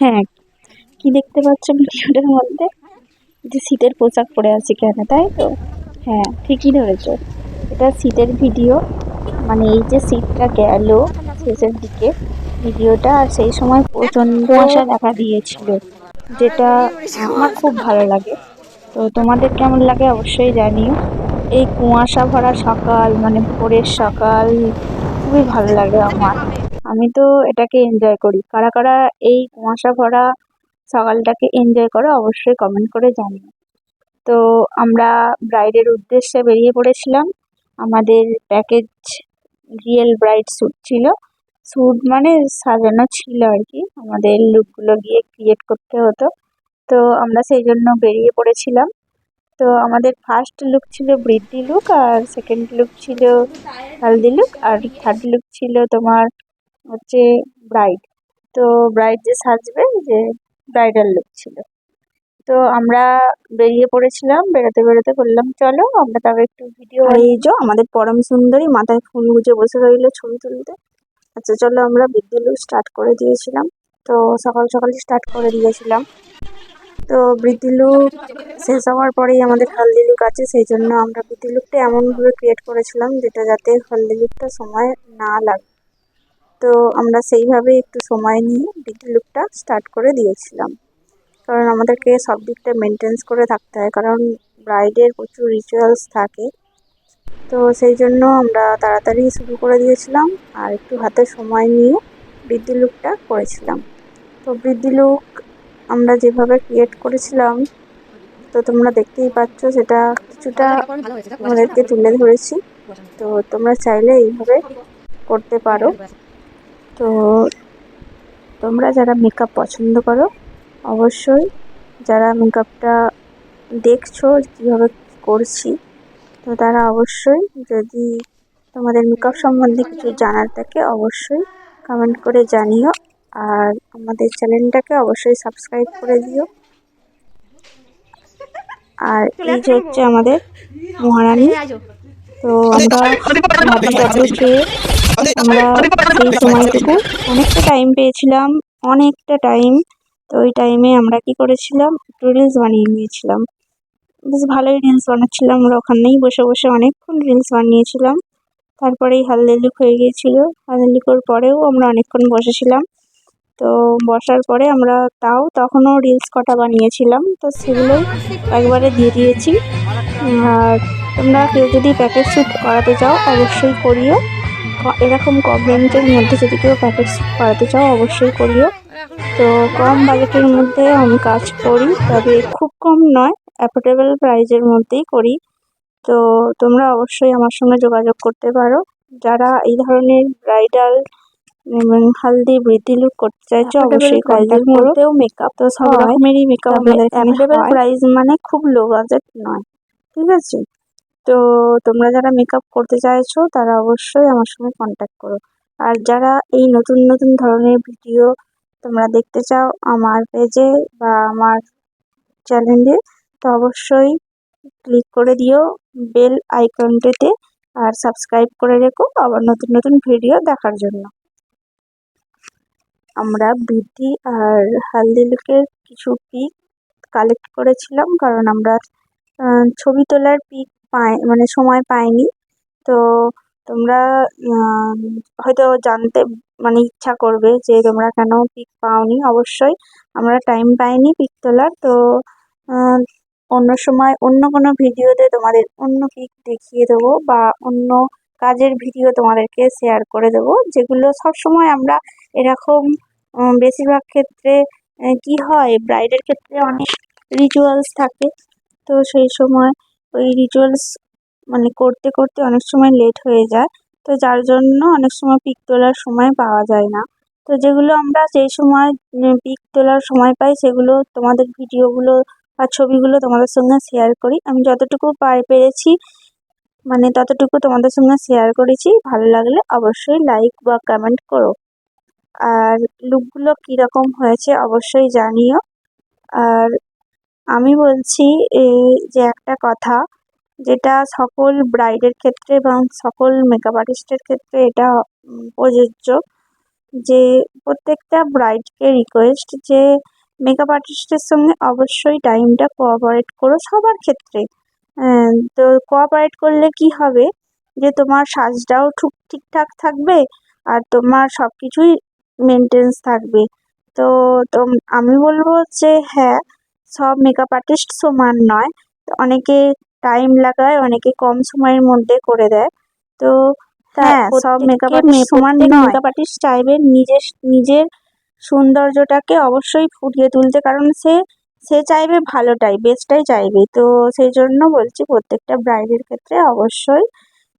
হ্যাঁ কি দেখতে পাচ্ছ ভিডিওটার মধ্যে? যে শীতের পোশাক পরে আছি কেন, তাই তো? হ্যাঁ ঠিকই ধরেছো। এটা শীতের ভিডিও মানে এই যে শীতটা গেল শেষের দিকে ভিডিওটা, আর সেই সময় প্রচণ্ড আশা দেখা দিয়েছিল, যেটা আমার খুব ভালো লাগে। তো তোমাদের কেমন লাগে অবশ্যই জানিও। এই কুয়াশা ভরা সকাল মানে ভোরের সকাল, খুবই ভালো লাগে আমার। আমি তো এটাকে এনজয় করি। কারা কারা এই কুয়াশা ভরা সকালটাকে এনজয় করো অবশ্যই কমেন্ট করে জানিও। তো আমরা ব্রাইডের উদ্দেশ্যে বেরিয়ে পড়েছিলাম। আমাদের প্যাকেজ রিয়েল ব্রাইড স্যুট ছিল। স্যুট মানে সাজানো ছিল আর কি। আমাদের লুকগুলো গিয়ে ক্রিয়েট করতে হতো। তো আমরা সেই জন্য বেরিয়ে পড়েছিলাম। তো আমাদের ফার্স্ট লুক ছিল বৃদ্ধি লুক আর সেকেন্ড লুক ছিল হালদি লুক আর থার্ড লুক ছিল তোমার হচ্ছে ব্রাইড তো ব্রাইড যে সাজবে যে ব্রাইডাল লুক ছিল। তো আমরা বেরিয়ে পড়েছিলাম বেরোতে বেরোতে বললাম চলো আমরা তবে একটু ভিডিও এই যে আমাদের পরম সুন্দরী মাথায় ফোন গুজে বসে রইল ছবি তুলতে। আচ্ছা চলো আমরা বিদ্যুলু স্টার্ট করে দিয়েছিলাম। তো সকাল সকাল স্টার্ট করে দিয়েছিলাম। তো বৃদ্ধি লুক শেষ হওয়ার পরেই আমাদের হলদি লুক আছে সেই জন্য আমরা বৃদ্ধি লুকটা এমনভাবে ক্রিয়েট করেছিলাম যেটা যাতে হলদি লুকটা সময় না লাগে। তো আমরা সেইভাবে একটু সময় নিয়ে বৃদ্ধি লুকটা স্টার্ট করে দিয়েছিলাম। কারণ আমাদেরকে সব দিকটা মেনটেন্স করে থাকতে হয়, কারণ ব্রাইডের প্রচুর রিচুয়ালস থাকে। তো সেই জন্য আমরা তাড়াতাড়ি শুরু করে দিয়েছিলাম আর একটু হাতে সময় নিয়ে বৃদ্ধি লুকটা করেছিলাম। তো বৃদ্ধি লুক আমরা যেভাবে ক্রিয়েট করেছিলাম, তো তোমরা দেখতেই পাচ্ছ সেটা কিছুটা আমাদেরকে তুলে ধরেছি। তো তোমরা চাইলে এইভাবে করতে পারো। তো তোমরা যারা মেকআপ পছন্দ করো অবশ্যই যারা মেকআপটা দেখছ কীভাবে করছি তো তারা অবশ্যই যদি তোমাদের মেকআপ সম্বন্ধে কিছু জানার থাকে অবশ্যই কমেন্ট করে জানিও আর আমাদের চ্যানেলটাকে অবশ্যই সাবস্ক্রাইব করে দিও আর এই যে হচ্ছে আমাদের মহারানী তো আমরা আমরা সেই সময়টুকু অনেকটা টাইম পেয়েছিলাম অনেকটা টাইম তো ওই টাইমে আমরা কি করেছিলাম? একটু রিলস বানিয়ে নিয়েছিলাম। বেশ ভালোই রিলস বানাচ্ছিলাম। আমরা ওখানেই বসে বসে অনেকক্ষণ রিলস বানিয়েছিলাম। তারপরেই হালদি লুক হয়ে গিয়েছিল। হালদি লুকোর পরেও আমরা অনেকক্ষণ বসেছিলাম। তো বসার পরে আমরা তাও তখনও রিলস কটা বানিয়েছিলাম। তো সেগুলোই একবারে দিয়ে দিয়েছি। আর তোমরা কেউ যদি প্যাকেজ শ্যুট করাতে চাও অবশ্যই করিও। এরকম কম রেঞ্জের মধ্যে যদি কেউ প্যাকেজ করাতে চাও অবশ্যই করিও। তো কম বাজেটের মধ্যে আমি কাজ করি তবে খুব কম নয় অ্যাফোর্ডেবল প্রাইজের মধ্যেই করি। তো তোমরা অবশ্যই আমার সঙ্গে যোগাযোগ করতে পারো। যারা এই ধরনের ব্রাইডাল এবং হালদি বৃদ্ধি লুক করতে চাইছো অবশ্যই কন্ট্যাক্ট করো। মেকআপ তো সব রকমেরই মেকআপ এখানে প্রাইস মানে খুব লো বাজেট নয়। ঠিক আছে? তো তোমরা যারা মেকআপ করতে চাইছো, তারা অবশ্যই আমার সঙ্গে কন্ট্যাক্ট করো। আর যারা এই নতুন নতুন ধরনের ভিডিও তোমরা দেখতে চাও আমার পেজে বা আমার চ্যানেলে তো অবশ্যই ক্লিক করে দিও বেল আইকনটিতে আর সাবস্ক্রাইব করে রেখো আবার নতুন নতুন ভিডিও দেখার জন্য। আমরা বৃদ্ধি আর হালদি লুকের কিছু পিক কালেক্ট করেছিলাম, কারণ আমরা ছবি তোলার পিক পাই মানে সময় পাইনি তো তোমরা হয়তো জানতে মানে ইচ্ছা করবে যে তোমরা কেন পিক পাওনি। অবশ্যই আমরা টাইম পাইনি পিক তোলার। তো অন্য সময় অন্য কোনো ভিডিওতে তোমাদের অন্য পিক দেখিয়ে দেবো বা অন্য কাজের ভিডিও তোমাদেরকে শেয়ার করে দেবো। যেগুলো সব সময় আমরা এরকম বেশিরভাগ ক্ষেত্রে কি হয় ব্রাইডের ক্ষেত্রে অনেক রিচুয়ালস থাকে। তো সেই সময় ওই রিচুয়ালস মানে করতে করতে অনেক সময় লেট হয়ে যায়। তো যার জন্য অনেক সময় পিক তোলার সময় পাওয়া যায় না। তো যেগুলো আমরা সেই সময় পিক তোলার সময় পাই, সেগুলো তোমাদের ভিডিওগুলো বা ছবিগুলো তোমাদের সঙ্গে শেয়ার করি। আমি যতটুকু পার পেরেছি মানে ততটুকু তোমাদের সঙ্গে শেয়ার করেছি। ভালো লাগলে অবশ্যই লাইক বা কমেন্ট করো। আর লুকগুলো কীরকম হয়েছে অবশ্যই জানিও। আর আমি বলছি এই যে একটা কথা, যেটা সকল ব্রাইডের ক্ষেত্রে এবং সকল মেকআপ আর্টিস্টের ক্ষেত্রে এটা প্রযোজ্য যে প্রত্যেকটা ব্রাইডকে রিকোয়েস্ট যে মেকআপ আর্টিস্টের সঙ্গে অবশ্যই টাইমটা কোঅপারেট করো সবার ক্ষেত্রে। তো কোঅপারেট করলে কি হবে? যে তোমার সাজটাও ঠিক, ঠিকঠাক থাকবে আর তোমার সব কিছুই মেনটেন্স থাকবে। তো তো আমি বলব যে হ্যাঁ সব মেকআপ আর্টিস্ট সমান নয়। তো অনেকে টাইম লাগায় অনেকে কম সময়ের মধ্যে করে দেয়। তো হ্যাঁ সব মেকআপ আর্টিস্ট সমান মেকআপ আর্টিস্ট চাইবে নিজের নিজের সৌন্দর্যটাকে অবশ্যই ফুটিয়ে তুলতে কারণ সে সে চাইবে ভালোটাই বেস্টটাই চাইবে। তো সেই জন্য বলছি প্রত্যেকটা ব্রাইডের ক্ষেত্রে অবশ্যই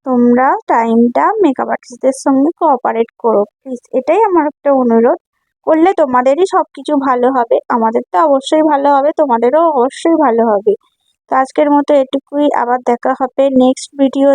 তোমরা টাইমটা মেকআপ আর্টিস্টদের সঙ্গে কোঅপারেট করো। প্লিজ এটাই আমার একটা অনুরোধ। করলে তোমাদেরই সব কিছু ভালো হবে। আমাদের তো অবশ্যই ভালো হবে, তোমাদেরও অবশ্যই ভালো হবে। তো আজকের মতো এটুকুই, আবার দেখা হবে নেক্সট ভিডিও